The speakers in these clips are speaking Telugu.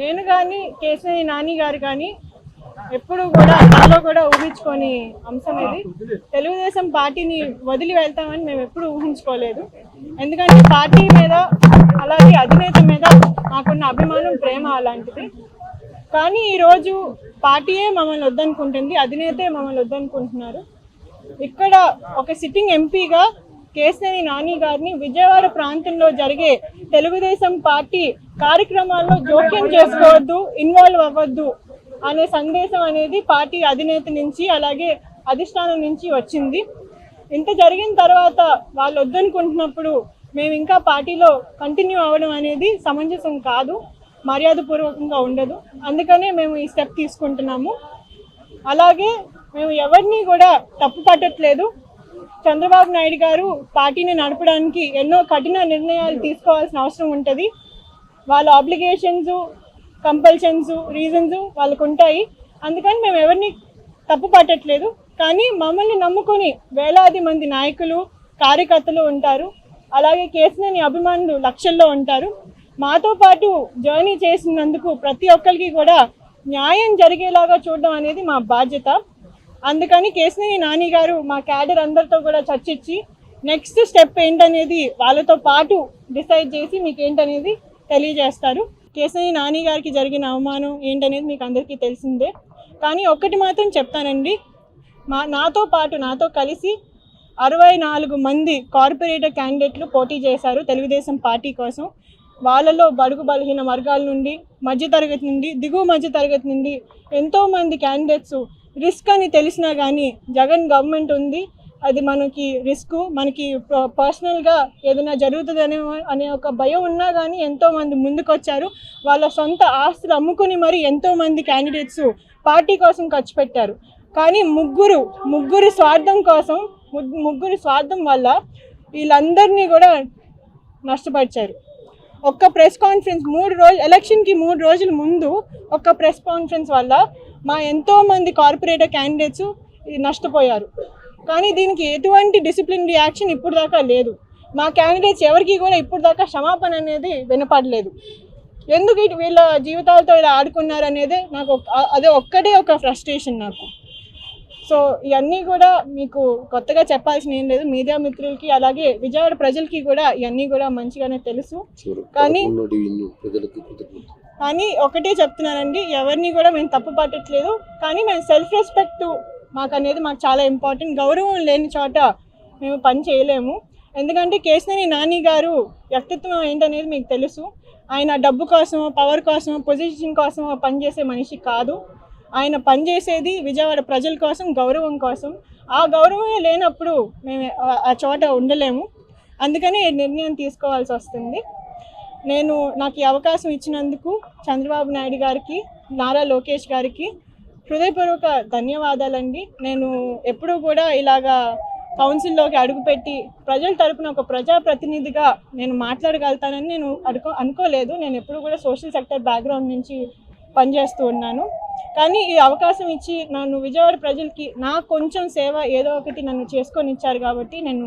నేను కానీ కేసీ నాని గారు కానీ ఎప్పుడు కూడా నాలో కూడా ఊహించుకొని అంశం ఇది. తెలుగుదేశం పార్టీని వదిలి వెళ్తామని మేము ఎప్పుడు ఊహించుకోలేదు. ఎందుకంటే పార్టీ మీద అలాగే అధినేత మీద మాకున్న అభిమానం ప్రేమ అలాంటిది. కానీ ఈరోజు పార్టీయే మమ్మల్ని వద్దనుకుంటుంది అధినేతే మమ్మల్ని వద్దనుకుంటున్నారు. ఇక్కడ ఒక సిట్టింగ్ ఎంపీగా కేసీఆర్ నాని గారిని విజయవాడ ప్రాంతంలో జరిగే తెలుగుదేశం పార్టీ కార్యక్రమాల్లో జోక్యం చేసుకోవద్దు ఇన్వాల్వ్ అవ్వద్దు అనే సందేశం అనేది పార్టీ అధినేత నుంచి అలాగే అధిష్టానం నుంచి వచ్చింది. ఇంత జరిగిన తర్వాత వాళ్ళు వద్దనుకుంటున్నప్పుడు మేము ఇంకా పార్టీలో కంటిన్యూ అవ్వడం అనేది సమంజసం కాదు మర్యాదపూర్వకంగా ఉండదు. అందుకనే మేము ఈ స్టెప్ తీసుకుంటున్నాము. అలాగే మేము ఎవరిని కూడా తప్పు పట్టట్లేదు చంద్రబాబు నాయుడు గారు పార్టీని నడపడానికి ఎన్నో కఠిన నిర్ణయాలు తీసుకోవాల్సిన అవసరం ఉంటుంది. వాళ్ళ ఆబ్లిగేషన్స్ కంపల్షన్స్ రీజన్స్ వాళ్ళకు ఉంటాయి. అందుకని మేము ఎవరిని తప్పు పట్టట్లేదు. కానీ మమ్మల్ని నమ్ముకొని వేలాది మంది నాయకులు కార్యకర్తలు ఉంటారు. అలాగే కేసులని అభిమానులు లక్షల్లో ఉంటారు. మాతో పాటు జర్నీ చేసినందుకు ప్రతి ఒక్కరికి కూడా న్యాయం జరిగేలాగా చూడడం అనేది మా బాధ్యత. అందుకని కేసినేని నాని గారు మా క్యాడర్ అందరితో కూడా చర్చించి నెక్స్ట్ స్టెప్ ఏంటనేది వాళ్ళతో పాటు డిసైడ్ చేసి మీకు ఏంటనేది తెలియజేస్తారు. కేసినేని నాని గారికి జరిగిన అవమానం ఏంటనేది మీకు అందరికీ తెలిసిందే. కానీ ఒక్కటి మాత్రం చెప్తానండి. మా నాతో పాటు నాతో కలిసి అరవై నాలుగు మంది కార్పొరేటర్ క్యాండిడేట్లు పోటీ చేశారు తెలుగుదేశం పార్టీ కోసం. వాళ్ళలో బడుగు బలహీన వర్గాల నుండి మధ్యతరగతి నుండి దిగువ మధ్య తరగతి నుండి ఎంతోమంది క్యాండిడేట్స్ రిస్క్ అని తెలిసినా కానీ జగన్ గవర్నమెంట్ ఉంది. అది మనకి రిస్క్ మనకి పర్సనల్గా ఏదైనా జరుగుతుందనే అనే ఒక భయం ఉన్నా కానీ ఎంతోమంది ముందుకొచ్చారు. వాళ్ళ సొంత ఆస్తులు అమ్ముకుని మరి ఎంతోమంది క్యాండిడేట్స్ పార్టీ కోసం ఖర్చు పెట్టారు. కానీ ముగ్గురు ముగ్గురి స్వార్థం కోసం ముగ్- ముగ్గురి స్వార్థం వల్ల వీళ్ళందరినీ కూడా నష్టపరిచారు. ఒక్క ప్రెస్ కాన్ఫరెన్స్ మూడు రోజు ఎలక్షన్కి మూడు రోజుల ముందు ఒక్క ప్రెస్ కాన్ఫరెన్స్ వల్ల మా ఎంతో మంది కార్పొరేటర్ క్యాండిడేట్స్ నష్టపోయారు. కానీ దీనికి ఎటువంటి డిసిప్లిన్ రియాక్షన్ ఇప్పుడు దాకా లేదు. మా క్యాండిడేట్స్ ఎవరికి కూడా ఇప్పుడు దాకా క్షమాపణ అనేది వినపడలేదు. ఎందుకు ఇటు వీళ్ళ జీవితాలతో ఇలా ఆడుకున్నారు అనేది నాకు అదే ఒక్కటే ఒక ఫ్రస్ట్రేషన్ నాకు. సో ఇవన్నీ కూడా మీకు కొత్తగా చెప్పాల్సిన ఏం లేదు. మీడియా మిత్రులకి అలాగే విజయవాడ ప్రజలకి కూడా ఇవన్నీ కూడా మంచిగానే తెలుసు. కానీ కానీ ఒకటే చెప్తున్నానండి ఎవరిని కూడా మేము తప్పు పట్టట్లేదు. కానీ మేము సెల్ఫ్ రెస్పెక్ట్ మాకు అనేది మాకు చాలా ఇంపార్టెంట్ గౌరవం లేని చోట మేము పని చేయలేము. ఎందుకంటే కేశినేని నాని గారు వ్యక్తిత్వం ఏంటనేది మీకు తెలుసు. ఆయన డబ్బు కోసం పవర్ కోసం పొజిషన్ కోసం పనిచేసే మనిషి కాదు. ఆయన పనిచేసేది విజయవాడ ప్రజల కోసం గౌరవం కోసం. ఆ గౌరవమే లేనప్పుడు మేము ఆ- ఆ చోట ఉండలేము. అందుకని ఈ నిర్ణయం తీసుకోవాల్సి వస్తుంది. నేను నాకు ఈ అవకాశం ఇచ్చినందుకు చంద్రబాబు నాయుడు గారికి నారా లోకేష్ గారికి హృదయపూర్వక ధన్యవాదాలండి. నేను ఎప్పుడూ కూడా ఇలాగా కౌన్సిల్లోకి అడుగుపెట్టి ప్రజల తరపున ఒక ప్రజాప్రతినిధిగా నేను మాట్లాడగలుగుతానని నేను అనుకో అనుకోలేదు. నేను ఎప్పుడు కూడా సోషల్ సెక్టర్ బ్యాక్గ్రౌండ్ నుంచి పనిచేస్తూ ఉన్నాను. కానీ ఈ అవకాశం ఇచ్చి నన్ను విజయవాడ ప్రజలకి నా కొంచెం సేవ ఏదో ఒకటి నన్ను చేసుకొని ఇచ్చారు కాబట్టి నేను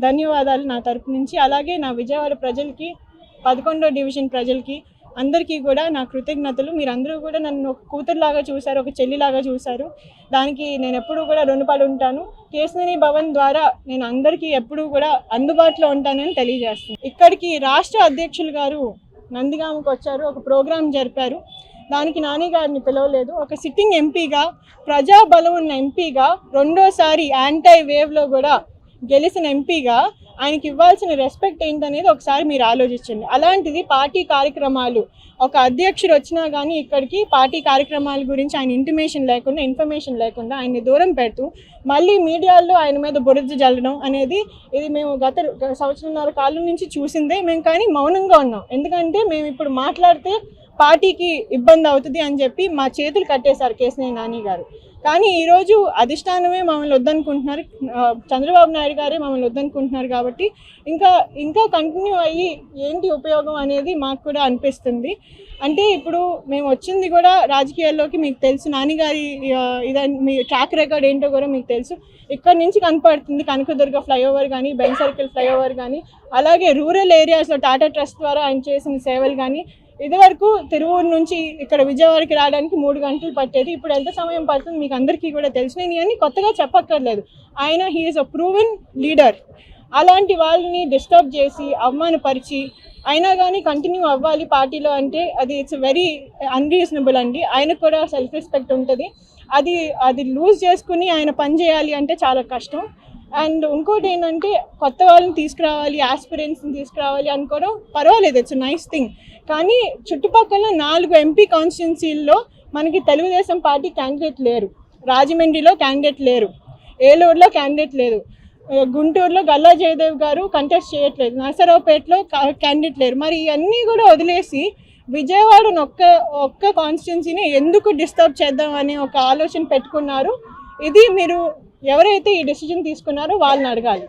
ధన్యవాదాలు నా తరపు నుంచి. అలాగే నా విజయవాడ ప్రజలకి పదకొండో డివిజన్ ప్రజలకి అందరికీ కూడా నా కృతజ్ఞతలు. మీరందరూ కూడా నన్ను ఒక కూతురులాగా చూశారు ఒక చెల్లిలాగా చూశారు. దానికి నేను ఎప్పుడూ కూడా రుణపడి ఉంటాను. కేసరి భవన్ ద్వారా నేను అందరికీ ఎప్పుడూ కూడా అందుబాటులో ఉంటానని తెలియజేస్తాను ఇక్కడికి రాష్ట్ర అధ్యక్షులు గారు నందిగామకు వచ్చారు ఒక ప్రోగ్రాం జరిపారు. దానికి నాని గారిని పిలవలేదు. ఒక సిట్టింగ్ ఎంపీగా ప్రజాబలం ఉన్న ఎంపీగా రెండోసారి యాంటై వేవ్లో కూడా గెలిచిన ఎంపీగా ఆయనకి ఇవ్వాల్సిన రెస్పెక్ట్ ఏంటనేది ఒకసారి మీరు ఆలోచించండి. అలాంటిది పార్టీ కార్యక్రమాలు ఒక అధ్యక్షుడు వచ్చినా కానీ ఇక్కడికి పార్టీ కార్యక్రమాల గురించి ఆయన ఇంటిమేషన్ లేకుండా ఇన్ఫర్మేషన్ లేకుండా ఆయన్ని దూరం పెడుతూ మళ్ళీ మీడియాలో ఆయన మీద బురద జల్లడం అనేది ఇది మేము గత గత సంవత్సరంన్నర కాలం నుంచి చూసిందే. మేము కానీ మౌనంగా ఉన్నాం. ఎందుకంటే మేము ఇప్పుడు మాట్లాడితే పార్టీకి ఇబ్బంది అవుతుంది అని చెప్పి మా చేతులు కట్టేశారు కేసినేని నాని గారు. కానీ ఈరోజు అధిష్టానమే మమ్మల్ని వద్దనుకుంటున్నారు. చంద్రబాబు నాయుడు గారే మమ్మల్ని వద్దనుకుంటున్నారు కాబట్టి ఇంకా ఇంకా కంటిన్యూ అయ్యి ఏంటి ఉపయోగం అనేది మాకు కూడా అనిపిస్తుంది. అంటే ఇప్పుడు మేము వచ్చింది కూడా రాజకీయాల్లోకి మీకు తెలుసు. నాన్నగారి ఇదని మీ ట్రాక్ రికార్డ్ ఏంటో కూడా మీకు తెలుసు. ఇక్కడ నుంచి కనపడుతుంది కనకదుర్గ ఫ్లైఓవర్ కానీ బెన్ సర్కిల్ ఫ్లైఓవర్ కానీ అలాగే రూరల్ ఏరియాస్లో టాటా ట్రస్ట్ ద్వారా ఆయన చేసిన సేవలు కానీ ఇదివరకు తిరువూరు నుంచి ఇక్కడ విజయవాడకి రావడానికి మూడు గంటలు పట్టేది. ఇప్పుడు ఎంత సమయం పడుతుంది మీకు అందరికీ కూడా తెలిసినవి అని కొత్తగా చెప్పక్కర్లేదు. ఆయన హీఈస్ అ ప్రూవెన్ లీడర్ అలాంటి వాళ్ళని డిస్టర్బ్ చేసి అవమానపరిచి అయినా కానీ కంటిన్యూ అవ్వాలి పార్టీలో అంటే అది ఇట్స్ వెరీ అన్రీజనబుల్ అండి. ఆయనకు కూడా సెల్ఫ్ రెస్పెక్ట్ ఉంటుంది. అది అది లూజ్ చేసుకుని ఆయన పని చేయాలి అంటే చాలా కష్టం. అండ్ ఇంకోటి ఏంటంటే కొత్త వాళ్ళని తీసుకురావాలి ఆస్పిరెంట్స్ని తీసుకురావాలి అనుకోవడం పర్వాలేదు. ఇట్స్ నైస్ థింగ్ కానీ చుట్టుపక్కల నాలుగు ఎంపీ కాన్స్టిట్యున్సీల్లో మనకి తెలుగుదేశం పార్టీ క్యాండిడేట్ లేరు. రాజమండ్రిలో క్యాండిడేట్ లేరు. ఏలూరులో క్యాండిడేట్ లేదు. గుంటూరులో గల్లా జయదేవ్ గారు కంటెస్ట్ చేయట్లేదు. నరసరావుపేటలో క్యాండిడేట్ లేరు. మరి ఇవన్నీ కూడా వదిలేసి విజయవాడను ఒక్క ఒక్క కాన్స్టిట్యున్సీని ఎందుకు డిస్టర్బ్ చేద్దాం అనే ఒక ఆలోచన పెట్టుకున్నారు. ఇది మీరు ఎవరైతే ఈ డెసిజన్ తీసుకున్నారో వాళ్ళని అడగాలి.